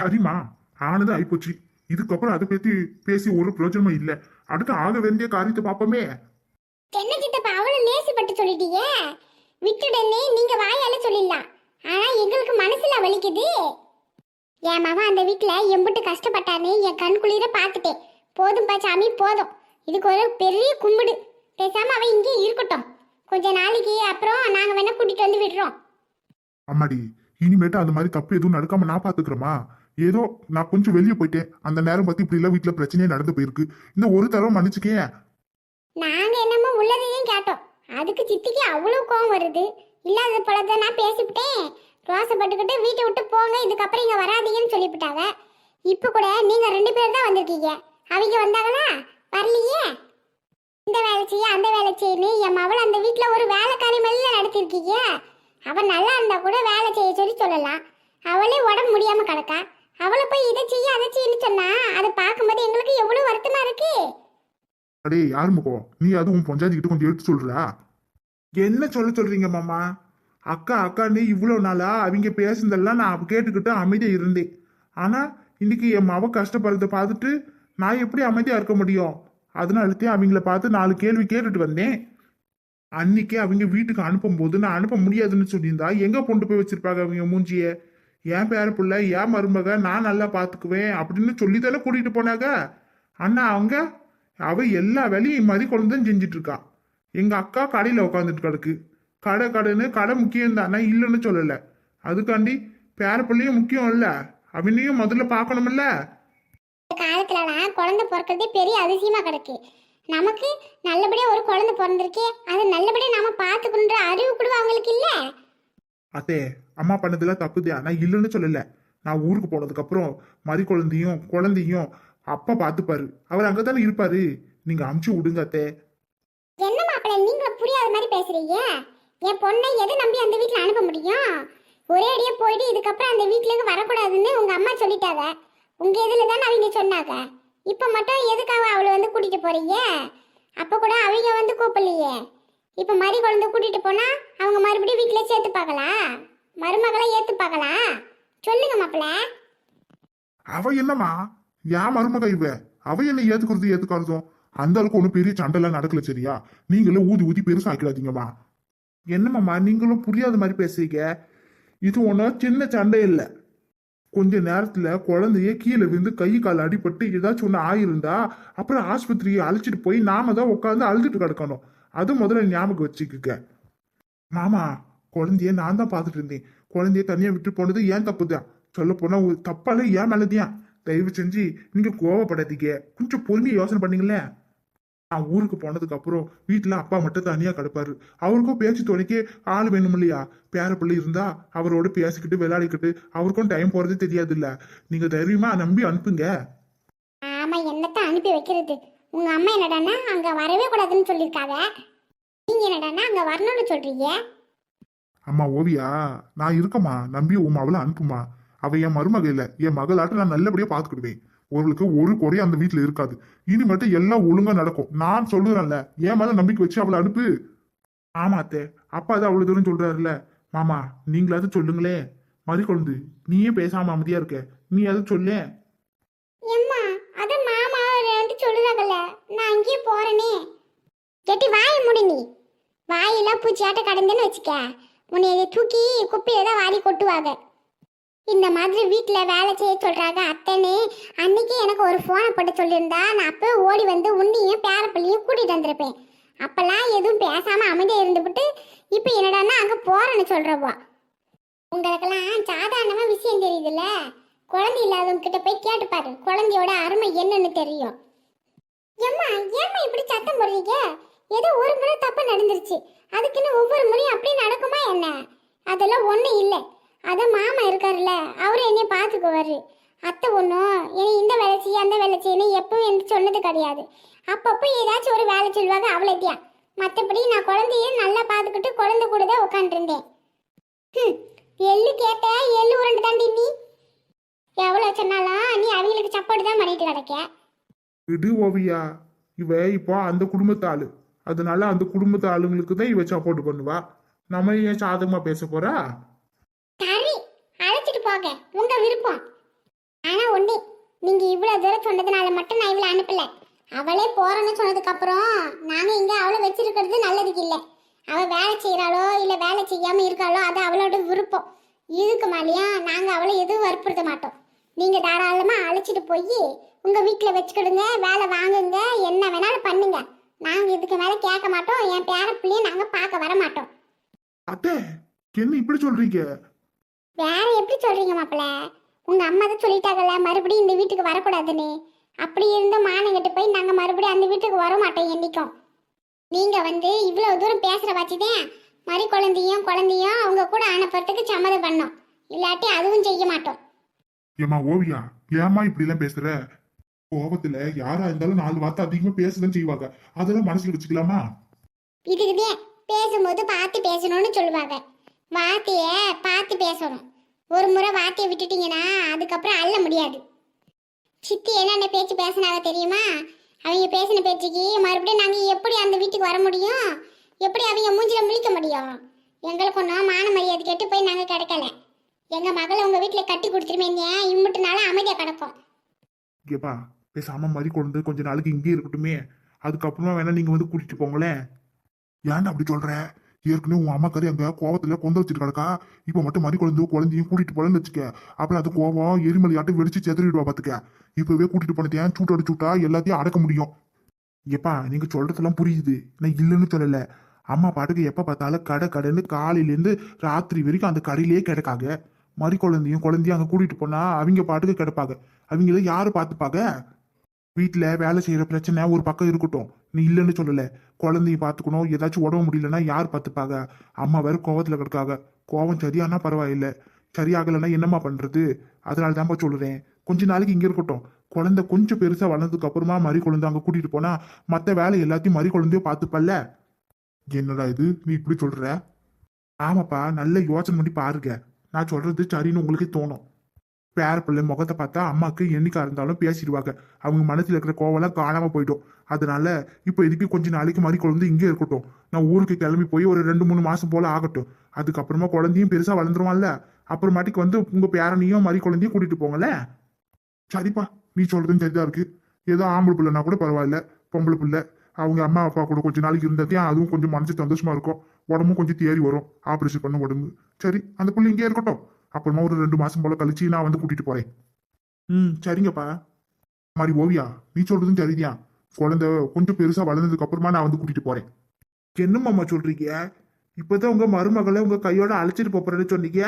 சரிம்மா. ஆனது ஆயிப்போச்சு. இதுக்கப்புறம் அதை பத்தி பேசி ஒரு பிரயோஜனமும் இல்ல. அடுத்து ஆக வேண்டிய காரியத்தை பார்ப்போமே. என்ன சித்தப்பா அவ்வளவு லேசிப்பட்டு சொல்லிட்டீங்க? விட்டுடனே நீங்க வாயால சொல்லிடலாம். ஆனா எங்களுக்கு மனசுல வலிக்குது. என் மகன் அந்த வீட்டுல எம்பிட்டு கஷ்டப்பட்டான்னு என் கண் குளிர பார்த்துட்டேன். போதும்பா சாமி போதும். இதுக்கு ஒரு பெரிய கும்பிடு. பேசாம அவன் இங்கே இருக்கட்டும். கொஞ்ச நாளைக்கு அப்புறம் நாங்க வேணா கூட்டிட்டு வந்து விடுறோம். அம்மாடி இனிமேட்டு அந்த மாதிரி தப்பு எதுவும் நடக்காம நான் பாத்துக்கிறேமா ஏதோ நான் கொஞ்சம் வெளியே போயிட்டேன். அந்த நேரம் பத்தி இப்படி எல்லாம் வீட்டுல பிரச்சனையே நடந்து போயிருக்கு. இந்த ஒரு தடவை மன்னிச்சுக்கே. நாங்க என்னமோ உள்ளதையும் கேட்டோம். அதுக்கு சித்திக்கு அவ்வளவு கோவம் வருது. இல்லாத பழத்தை நான் பேசிவிட்டேன். ரோசப்பட்டுக்கிட்டு வீட்டை விட்டு போங்க இதுக்கப்புறம் இங்க வராதீங்கன்னு சொல்லிவிட்டாங்க. இப்ப கூட நீங்க ரெண்டு பேர் தான் வந்திருக்கீங்க. அவங்க வந்தாங்களா? வரலையே? இந்த வேலை செய்ய அந்த வேலை செய்யணும் என் மவள் அந்த வீட்டுல ஒரு வேலைக்காரி மாதிரி நடத்திருக்கீங்க அவன் நல்லா இருந்தா கூட வேலை செய்ய சொல்லி சொல்லலாம். அவளே உடம்பு முடியாம கிடக்கா. அவளை போய் இதை செய்ய அதை செய்யன்னு சொன்னா அதை பார்க்கும்போது எங்களுக்கு எவ்வளவு வருத்தமா இருக்கு? அடே யார் முகம்? நீ அதுவும் பொஞ்சாதிக்கிட்ட கொஞ்சம் எடுத்து சொல்றா. என்ன சொல்ல சொல்றீங்க மாமா? அக்கா அக்கான்னு இவ்வளவு நாளா அவங்க பேசுனதெல்லாம் நான் கேட்டுக்கிட்டு அமைதியா இருந்தேன். ஆனா இன்னைக்கு என் மவ கஷ்டப்படுறத பார்த்துட்டு நான் எப்படி அமைதியா இருக்க முடியும்? அதனாலத்தையும் அவங்கள பார்த்து நாலு கேள்வி கேட்டுட்டு வந்தேன். அன்னைக்கே அவங்க வீட்டுக்கு அனுப்பும்போது நான் அனுப்ப முடியாதுன்னு சொல்லியிருந்தா எங்க கொண்டு போய் வச்சிருப்பாங்க அவங்க மூஞ்சியை? என் பேர பிள்ளை என் மருமக நான் நல்லா பார்த்துக்குவேன் அப்படின்னு சொல்லித்தானே கூட்டிகிட்டு போனாங்க. அண்ணா அவங்க அவ எல்லா வேலையும் மதி கொண்டு தான் செஞ்சுட்டு இருக்கா அக்கா கடையில் உட்காந்துட்டு கிடக்கு. கடை கடைன்னு கடை முக்கியம் தானே இல்லைன்னு சொல்லலை. அதுக்காண்டி பேர பிள்ளையும் முக்கியம் இல்லை. அவனையும் முதல்ல பார்க்கணும்ல காலத்துலலாம் குழந்தை பிறக்கிறதே பெரிய அதிசயமா கிடக்கு. நமக்கு நல்லபடியா ஒரு குழந்தை பிறந்திருக்கே அதை நல்லபடியா நாம பார்த்துக்கணுன்ற அறிவு கூட அவங்களுக்கு இல்லை. அத்தே அம்மா பண்ணதுல தப்புதே நான் இல்லைன்னு சொல்லல. நான் ஊருக்கு போனதுக்கு அப்புறம் மறி குழந்தையும் குழந்தையும் அப்பா பார்த்துப்பாரு. அவர் அங்கதானே இருப்பாரு. நீங்க அமுச்சு விடுங்க அத்தே. என்ன மாப்பிள்ள நீங்க புரியாத மாதிரி பேசுறீங்க? என் பொண்ணை எதை நம்பி அந்த வீட்டுல அனுப்ப முடியும்? ஒரே அடியா போயிட்டு இதுக்கப்புறம் அந்த வீட்டுல இருந்து வரக்கூடாதுன்னு உங்க அம்மா சொல்லிட்டாங்க. உங்க இதுல தானே அவங்க சொன்னாங்க. இப்ப மட்டும் எதுக்காக அவளை வந்து கூட்டிட்டு போறீங்க? அப்ப கூட அவங்க வந்து கூப்பிடலையே. இப்ப மறி குழந்தை கூட்டிட்டு போனா அவங்க மறுபடியும் வீட்டுல சேர்த்து பார்க்கலாம் மருமகளை ஏத்து பார்க்கலாம் சொல்லுங்க மாப்பிள்ள. அவ என்னம்மா? ஏன் மருமக இவ? அவ என்ன ஏத்துக்கிறது ஏத்துக்காததும்? அந்த அளவுக்கு ஒன்றும் பெரிய சண்டைலாம் நடக்கல சரியா? நீங்களும் ஊதி ஊதி பெருசா ஆக்கிடாதீங்கம்மா என்னம்மாம்மா நீங்களும் புரியாத மாதிரி பேசுறீங்க? இது ஒன்றும் சின்ன சண்டை இல்லை. கொஞ்ச நேரத்துல குழந்தைய கீழே விழுந்து கை கால் அடிபட்டு ஏதாச்சும் ஒன்று ஆயிருந்தா அப்புறம் ஆஸ்பத்திரியை அழைச்சிட்டு போய் நாம தான் உட்காந்து அழுதுட்டு கிடக்கணும். அது முதல்ல ஞாபகம் வச்சுக்க மாமா குழந்தைய நான் தான் பார்த்துட்டு இருந்தேன். குழந்தைய தனியா விட்டு போனது ஏன் தப்பு தான் சொல்ல போனா ஒரு தப்பால ஏன் மேலதியான் தயவு செஞ்சு நீங்க கோவப்படாதீங்க. கொஞ்சம் பொறுமையா யோசனை பண்ணீங்களேன் நான் ஊருக்கு போனதுக்கு அப்புறம் வீட்டுல அப்பா மட்டும் தனியா கிடப்பாரு. அவருக்கும் பேச்சு துணைக்கு ஆள் வேணும் இல்லையா பேர பிள்ளை இருந்தா அவரோட பேசிக்கிட்டு விளையாடிக்கிட்டு அவருக்கும் டைம் போறது தெரியாது இல்ல நீங்க தைரியமா நம்பி அனுப்புங்க. ஆமா அனுப்பி வைக்கிறது? உங்க அம்மா என்னடான்னா அங்க வரவே கூடாதுன்னு சொல்லியிருக்காங்க. நீங்க என்னடான்னா அங்க வரணும்னு சொல்றீங்க. அம்மா ஓவியா நான் இருக்கம்மா. நம்பி உன் அவளை அனுப்புமா அவ என் மருமக இல்ல. என் மகளாட்ட நான் நல்லபடியா பாத்துக்கிடுவேன். உங்களுக்கு ஒரு குறையும் அந்த வீட்டுல இருக்காது. இனிமேட்டு எல்லாம் ஒழுங்கா நடக்கும். நான் சொல்லுறேன்ல என் மேல நம்பிக்கை வச்சு அவளை அனுப்பு. ஆமா அத்தே. அப்பா தான் அவ்வளவு தூரம் சொல்றாருல்ல. மாமா நீங்களாவது சொல்லுங்களே மறு குழந்து நீயே பேசாம அமைதியா இருக்க. நீ அதை சொல்லே எம்மா அத மாமா வந்து சொல்லுறாங்கல்ல நான் அங்கேயே போறேனே. கெட்டி வாய முடி நீ. வாயெல்லாம் பூச்சியாட்ட கடந்துன்னு வச்சுக்க. உன்னை இதை தூக்கி குப்பையில தான் வாரி கொட்டுவாங்க. இந்த மாதிரி வீட்டில் வேலை செய்ய சொல்கிறாங்க அத்தனை அன்னைக்கு எனக்கு ஒரு ஃபோனை போட்டு சொல்லியிருந்தா நான் அப்போ ஓடி வந்து உன்னையும் பேரப்பிள்ளையும் கூட்டிகிட்டு வந்திருப்பேன். அப்போல்லாம் எதுவும் பேசாமல் அமைதியாக இருந்துவிட்டு இப்போ என்னடான்னா அங்கே போகிறேன்னு சொல்கிறவா உங்களுக்கெல்லாம் சாதாரணமாக விஷயம் தெரியுதுல்ல? குழந்தை இல்லாதவங்க கிட்ட போய் கேட்டுப்பாரு குழந்தையோட அருமை என்னன்னு தெரியும். ஏம்மா ஏம்மா இப்படி சத்தம் போடுறீங்க? ஏதோ ஒரு முறை தப்பு நடந்துருச்சு. அதுக்குன்னு ஒவ்வொரு முறையும் அப்படி நடக்குமா என்ன? அதெல்லாம் ஒன்றும் இல்லை. அதான் மாமா இருக்காருல்ல அவரு என்னை பார்த்துக்குவாரு. அத்தை ஒன்றும் என்னை இந்த வேலை செய்ய அந்த வேலை செய்யணும் எப்பவும் என்று சொன்னது கிடையாது. அப்பப்போ ஏதாச்சும் ஒரு வேலை சொல்லுவாங்க அவ்வளோத்தியா மற்றபடி நான் குழந்தைய நல்லா பார்த்துக்கிட்டு குழந்தை கூட தான் உட்காந்துருந்தேன் ம் எள்ளு கேட்ட எள்ளு உருண்டு தாண்டி நீ? எவ்வளோ சொன்னாலும் நீ அவங்களுக்கு சப்போர்ட் தான் பண்ணிட்டு கிடக்க இடு ஓவியா. இவ இப்போ அந்த குடும்பத்து ஆளு அதனால அந்த குடும்பத்து ஆளுங்களுக்கு தான் இவ சப்போர்ட் பண்ணுவா. நம்ம ஏன் சாதகமா பேச போறா? சரி அழைச்சிட்டு போங்க. உங்க விருப்பம். ஆனா ஒண்ணு நீங்க இவ்வளவு தூரம் சொன்னதுனால மட்டும் நான் இவளை அனுப்பல. அவளே போறேன்னு சொன்னதுக்கு அப்புறம் நாங்க இங்க அவளை வச்சிருக்கிறது நல்லதுக்கு இல்ல. அவ வேலை செய்யறாளோ இல்ல வேலை செய்யாம இருக்காளோ அது அவளோட விருப்பம். இதுக்கு மேலேயா நாங்க அவளை எதுவும் வற்புறுத்த மாட்டோம். நீங்க தாராளமா அழைச்சிட்டு போய் உங்க வீட்டுல வச்சுக்கிடுங்க வேலை வாங்குங்க என்ன வேணாலும் பண்ணுங்க. நாங்க இதுக்கு மேல கேட்க மாட்டோம் என் பேர பிள்ளைய நாங்க பார்க்க வர மாட்டோம். அத்தை என்ன இப்படி சொல்றீங்க? வேற எப்படி சொல்றீங்க மாப்பிள்ள? உங்க அம்மா தான் சொல்லிட்டாங்கல்ல மறுபடியும் இந்த வீட்டுக்கு வரக்கூடாதுன்னு. அப்படி இருந்த மானங்கிட்ட போய் நாங்க மறுபடியும் அந்த வீட்டுக்கு வர மாட்டோம் என்னைக்கும். நீங்க வந்து இவ்வளவு தூரம் பேசுற வச்சுதான் மறு குழந்தையும் குழந்தையும் அவங்க கூட அனுப்புறதுக்கு சம்மதம் பண்ணோம். இல்லாட்டி அதுவும் செய்ய மாட்டோம். ஏமா ஓவியா? ஏமா இப்படி எல்லாம் பேசுற? கோபத்துல யாரா இருந்தாலும் நாலு வார்த்தை அதிகமா பேசதான் செய்வாங்க. அதெல்லாம் மனசுல வச்சுக்கலாமா? இதுக்குதே பேசும்போது பார்த்து பேசணும்னு சொல்லுவாங்க. வார்த்தைய பார்த்து பேசணும். ஒரு முறை வார்த்தையை விட்டுட்டீங்கன்னா அதுக்கப்புறம் அள்ள முடியாது. சித்தி என்னென்ன பேச்சு பேசினாங்க தெரியுமா? அவங்க பேசின பேச்சுக்கு மறுபடியும் நாங்கள் எப்படி அந்த வீட்டுக்கு வர முடியும்? எப்படி அவங்க மூஞ்சில முழிக்க முடியும்? எங்களுக்கு ஒன்றும் மான மரியாதை கேட்டு போய் நாங்கள் கிடைக்கல. எங்க மகளை உங்க வீட்டுல கட்டி கொடுத்துருமேங்க. இம்முட்டு நாள அமைதியா கிடக்கும். ஏப்பா பேசாம மாதிரி கொண்டு கொஞ்ச நாளைக்கு இங்கே இருக்கட்டுமே. அதுக்கப்புறமா வேணா நீங்க வந்து கூட்டிட்டு போங்களேன். ஏன்டா அப்படி சொல்ற? ஏற்கனவே உன் அம்மா கறி அங்க கோவத்துல கொந்த வச்சுட்டு கிடக்கா இப்ப மட்டும் மறி குழந்தை குழந்தையும் கூட்டிட்டு போலன்னு வச்சுக்க. அப்புறம் அது கோவம் எரிமலையாட்டம் வெடிச்சு செதறிடுவா பாத்துக்க. இப்பவே கூட்டிட்டு போனதேன் சூட்டோட சூட்டா எல்லாத்தையும் அடக்க முடியும். ஏப்பா நீங்க சொல்றதெல்லாம் புரியுது. நான் இல்லைன்னு சொல்லல. அம்மா பாட்டுக்கு எப்ப பார்த்தாலும் கடை கடைன்னு காலையில இருந்து ராத்திரி வரைக்கும் அந்த கடையிலேயே கிடக்காங்க. மறி குழந்தையும் குழந்தையும் அங்கே கூட்டிட்டு போனா அவங்க பாட்டுக்கு கிடப்பாங்க. அவங்கள யாரு பார்த்துப்பாங்க? வீட்டில் வேலை செய்கிற பிரச்சனை ஒரு பக்கம் இருக்கட்டும். நீ இல்லைன்னு சொல்லலை. குழந்தைய பார்த்துக்கணும். ஏதாச்சும் உடம்பு முடியலன்னா யார் பார்த்துப்பாங்க? அம்மா வேறு கோவத்தில் கிடக்காங்க. கோவம் சரியானா பரவாயில்ல. சரியாகலைன்னா என்னம்மா பண்ணுறது அதனால தான்ப்பா சொல்லுறேன் கொஞ்ச நாளைக்கு இங்கே இருக்கட்டும். குழந்தை கொஞ்சம் பெருசாக வளர்ந்ததுக்கு அப்புறமா மறி குழந்தை அங்கே கூட்டிகிட்டு போனால் மற்ற வேலை எல்லாத்தையும் மறி குழந்தையோ பார்த்துப்பல்ல? என்னடா இது? நீ இப்படி சொல்கிற ஆமாப்பா நல்ல யோசனை பண்ணி பாருங்க. நான் சொல்றது சரின்னு உங்களுக்கு தோணும். பேர பிள்ளை முகத்தை பார்த்தா அம்மாக்கு என்னைக்கா இருந்தாலும் பேசிடுவாங்க. அவங்க மனசுல இருக்கிற கோவம்லாம் காணாம போயிடும். அதனால இப்போ இதுக்கு கொஞ்ச நாளைக்கு மாதிரி குழந்தை இங்கே இருக்கட்டும். நான் ஊருக்கு கிளம்பி போய் ஒரு ரெண்டு மூணு மாசம் போல ஆகட்டும். அதுக்கப்புறமா குழந்தையும் பெருசா வளர்ந்துருவான்ல. அப்புறமாட்டிக்கு வந்து உங்க பேரனையும் மாதிரி குழந்தையும் கூட்டிட்டு போங்களேன் சரிப்பா நீ சொல்றதும் சரிதான் இருக்கு. ஏதோ ஆம்பளை பிள்ளைனா கூட பரவாயில்ல பொம்பளை பிள்ளை. அவங்க அம்மா அப்பா கூட கொஞ்ச நாளைக்கு இருந்ததையும் அதுவும் கொஞ்சம் மனசு சந்தோஷமா இருக்கும். உடம்பும் கொஞ்சம் தேறி வரும். ஆப்ரேஷன் பண்ண உடம்பு. சரி அந்த பிள்ளை இங்கே இருக்கட்டும். அப்புறமா ஒரு ரெண்டு மாசம் போல கழிச்சு நான் வந்து கூட்டிட்டு போறேன். ம் சரிங்கப்பா. மாதிரி ஓவியா நீ சொல்றதும் சரிதியா குழந்தை கொஞ்சம் பெருசா வளர்ந்ததுக்கு அப்புறமா நான் வந்து கூட்டிட்டு போறேன். என்னம்மாம்மா சொல்றீங்க? இப்பதான் உங்க மருமகளை உங்க கையோட அழைச்சிட்டு போறேன்னு சொன்னீங்க?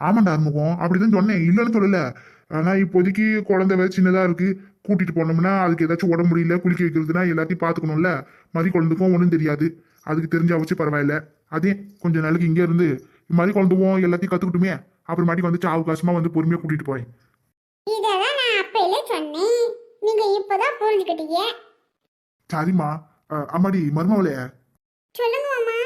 ஆமாண்டா அறுமுகம் அப்படிதான் சொன்னேன். இல்லைன்னு சொல்லல. ஆனா இப்போதைக்கு குழந்தை வேற சின்னதா இருக்கு. கூட்டிட்டு போனோம்னா அதுக்கு ஏதாச்சும் உடம்பு முடியல குளிக்க வைக்கிறதுனா எல்லாத்தையும் பாத்துக்கணும்ல மதி குழந்தைக்கும் ஒன்றும் தெரியாது. அதுக்கு தெரிஞ்சா வச்சு பரவாயில்ல. அதே கொஞ்ச நாளைக்கு இங்க இருந்து மதி குழந்தைவும் எல்லாத்தையும் கத்துக்கிட்டுமே அப்புறமாட்டி வந்து சாவு காசுமா வந்து பொறுமையா கூட்டிட்டு போறேன். இதெல்லாம் நான் அப்பையிலே சொன்னேன். நீங்கள் இப்போதான் புரிஞ்சுக்கிட்டீங்க. சரிம்மா. அம்மாடி மருமவளே. சொல்லுங்க மாமா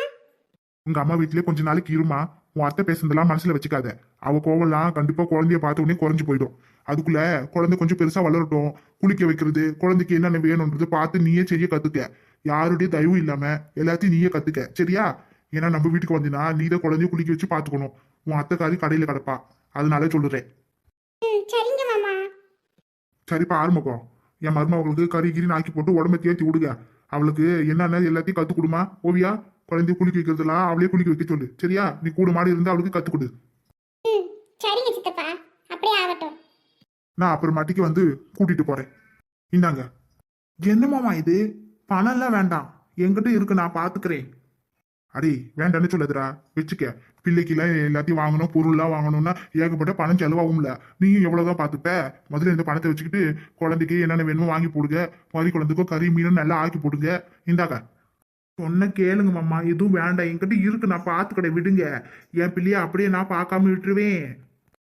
உங்க அம்மா வீட்லயே கொஞ்ச நாளைக்கு இருமா உன் அத்தை பேசுனதெல்லாம் மனசுல வச்சுக்காத. அவ கோவம்லாம் கண்டிப்பா குழந்தைய பார்த்த உடனே குறைஞ்சு போயிடும். அதுக்குள்ள குழந்தை கொஞ்சம் பெருசா வளரட்டும். குளிக்க வைக்கிறது குழந்தைக்கு என்னென்ன வேணும்ன்றது பார்த்து நீயே செய்ய கத்துக்க. யாருடைய தயவு இல்லாம எல்லாத்தையும் நீயே கத்துக்க சரியா? ஏன்னா நம்ம வீட்டுக்கு வந்தீங்கன்னா நீ தான் குழந்தைய குளிக்க வச்சு பாத்துக்கணும் உன் அத்தைக்காரி கடையில கிடப்பா. அதனால சொல்லுறேன். சரிப்பா ஆரம்பிக்கும் என் மருமகளுக்கு கறி கிரி நாக்கி போட்டு உடம்ப தேத்தி விடுங்க. அவளுக்கு என்னென்ன எல்லாத்தையும் கத்து கொடுமா? ஓவியா குழந்தைய குளிக்க வைக்கிறதுலாம் அவளே குளிக்க வைக்க சொல்லு. சரியா? நீ கூட மாடி இருந்தா அவளுக்கு கத்து கொடு. நான் அப்புறமாட்டிக்கு வந்து கூட்டிட்டு போறேன். இந்தாங்க. என்னமாமா இது? பணம் எல்லாம் வேண்டாம். என்கிட்ட இருக்கு நான் பாத்துக்கிறேன். அடி வேண்டாம்னு சொல்லுதுடா. வச்சுக்க. பிள்ளைக்கெல்லாம் எல்லாத்தையும் வாங்கணும் பொருள்லாம் வாங்கணும்னா ஏகப்பட்ட பணம் செலவாகும்ல. நீயும் எவ்வளவுதான் பார்த்துப்ப முதல்ல இந்த பணத்தை வச்சுக்கிட்டு குழந்தைக்கு என்னென்ன வேணுமோ வாங்கி போடுங்க. மாதிரி குழந்தைக்கும் கறி மீனும் நல்லா ஆக்கி போடுங்க. இந்தாக்க. சொன்ன கேளுங்க மாமா. எதுவும் வேண்டாம். என்கிட்ட இருக்கு நான் பார்த்துக்கடை விடுங்க. என் பிள்ளைய அப்படியே நான் பார்க்காம விட்டுருவேன்.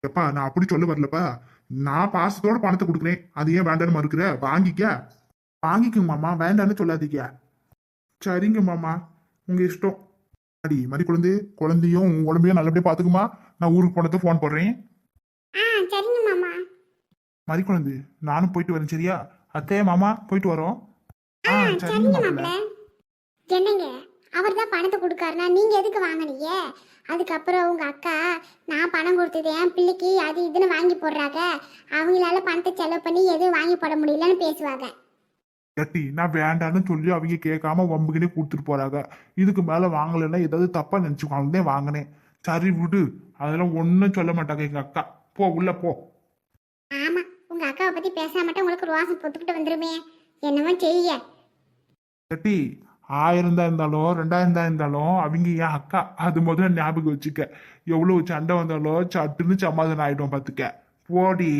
எப்பா நான் அப்படி சொல்ல வரலப்பா. நான் பாசத்தோட பணத்தை கொடுக்குறேன். அது ஏன் வேண்டான்னு மறுக்கிற? வாங்கிக்க. வாங்கிக்கோங்க மாமா வேண்டான்னு சொல்லாதீங்க. சரிங்க மாமா உங்க இஷ்டம். அடி மடி குழந்தை குழந்தையும் உன் உடம்பையும் நல்லபடியா பாத்துக்குமா? நான் ஊருக்கு போனதை ஃபோன் போடுறேன். மதி குழந்தை நானும் போயிட்டு வரேன் சரியா? அத்தையே மாமா போயிட்டு வரோம். என்னங்க அவர் தான் பணத்தை கொடுக்காருனா நீங்க எதுக்கு வாங்குனீங்க? அதுக்கப்புறம் உங்க அக்கா நான் பணம் கொடுத்தது என் பிள்ளைக்கு அது இதுன்னு வாங்கி போடுறாங்க. அவங்களால பணத்தை செலவு பண்ணி எதுவும் வாங்கி போட முடியலன்னு பேசுவாங்க. கட்டி நான் வேண்டான்னு சொல்லி அவங்க கேட்காம வம்புக்கினே கொடுத்துட்டு போறாங்க. இதுக்கு மேல வாங்கலைன்னா ஏதாவது தப்பா நினைச்சுக்கோங்க தான் வாங்கினேன். சரி விடு. அதெல்லாம் ஒன்றும் சொல்ல மாட்டாங்க எங்க அக்கா. போ உள்ள போ. ஆமா உங்க அக்காவை பத்தி மட்டும் உங்களுக்கு ரோசம் பொத்துக்கிட்டு வந்துருமே. என்னமோ செய்ய. கட்டி ஆயிரம் தான் இருந்தாலும் ரெண்டாயிரம் தான் இருந்தாலும் அவங்க என் அக்கா அது முதல்ல ஞாபகம் வச்சுக்க. எவ்வளவு சண்டை வந்தாலும் சட்டுன்னு சமாதானம் ஆயிடும் பாத்துக்க. போடி.